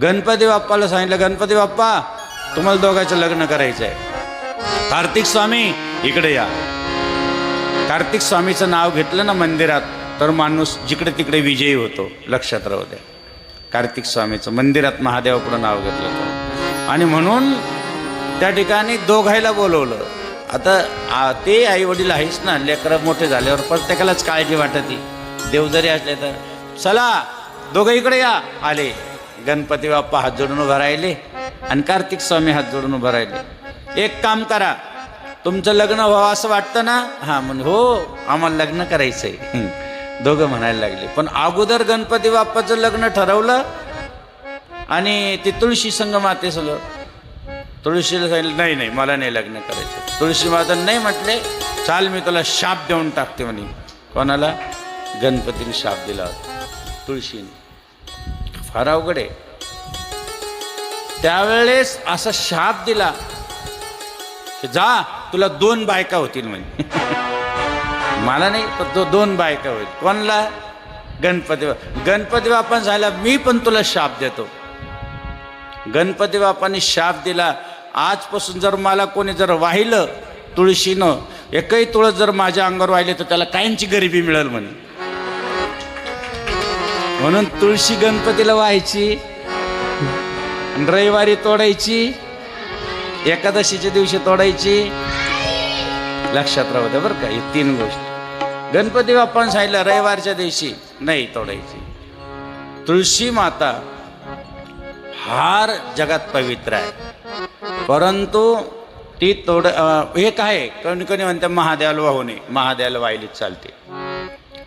गणपती बाप्पाला सांगितलं गणपती बाप्पा तुम्हाला दोघांचं लग्न करायचं आहे कार्तिक स्वामी इकडे या. कार्तिक स्वामीचं नाव घेतलं ना मंदिरात तर माणूस जिकडे तिकडे विजयी होतो लक्षात राहू द्या. कार्तिक स्वामीचं मंदिरात महादेवापुढं नाव घेतलं होतं. आणि म्हणून त्या ठिकाणी दोघायला बोलवलं. आता ते आई वडील आहेच ना लेकरं मोठे झाल्यावर प्रत्येकालाच काळजी वाटते. देव जरी असले तर. चला दोघं इकडे या आले. गणपती बाप्पा हात जोडून उभा राहिले आणि कार्तिक स्वामी हात जोडून उभा राहिले. एक काम करा तुमचं लग्न व्हावं असं वाटतं ना? हां म्हणे हो आम्हाला लग्न करायचंय. दोघं म्हणायला लागले. पण अगोदर गणपती बाप्पाचं लग्न ठरवलं आणि ते तुळशी संघ माते सगळं तुळशीला सांगितलं नाही नाही मला नाही लग्न करायचं. तुळशी माता नाही म्हटले चाल मी तुला शाप देऊन टाकते म्हणे. कोणाला? गणपतीने शाप दिला होता तुळशीने. फार अवघड आहे. त्यावेळेस असा शाप दिला की जा तुला दोन बायका होतील म्हणे. मला नाही पण तो दोन बायका होईल. कोणला? गणपती बा- गणपती बाप्पा झाला मी पण तुला शाप देतो. गणपती बापाने शाप दिला. आजपासून जर मला कोणी जर वाहिलं तुळशीनं एकही तुळस जर माझ्या अंगावर वाहिले तर त्याला कायमची गरिबी मिळेल म्हणे. म्हणून तुळशी गणपतीला व्हायची रविवारी तोडायची एकादशीच्या दिवशी तोडायची. लक्षात राहू द्या बरं का हे तीन गोष्टी. गणपती बाप्पानं सांगितलं रविवारच्या दिवशी नाही तोडायची. तुळशी माता हार जगात पवित्र आहे. परंतु ती तोड एक हे कोणी कोणी म्हणते महादेवाला वाहू नये महादेवाला वाहिलीच चालते.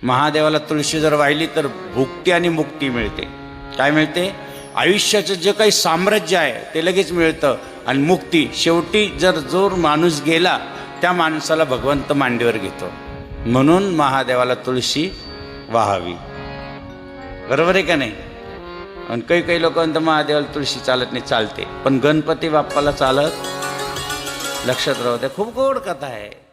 महादेवाला तुळशी जर वाहिली तर भुक्ती आणि मुक्ती मिळते. काय मिळते? आयुष्याचं जे काही साम्राज्य आहे ते लगेच मिळतं आणि मुक्ती. शेवटी जर जोर माणूस गेला त्या माणसाला भगवंत मांडीवर घेतो. म्हणून महादेवाला तुळशी वाहावी. बरोबर आहे का नाही? आणि काही काही लोक म्हणतात महादेवाला तुळशी चालत नाही. चालते. पण गणपती बाप्पाला चालत लक्षात राहू द्या खूप गोड कथा आहे.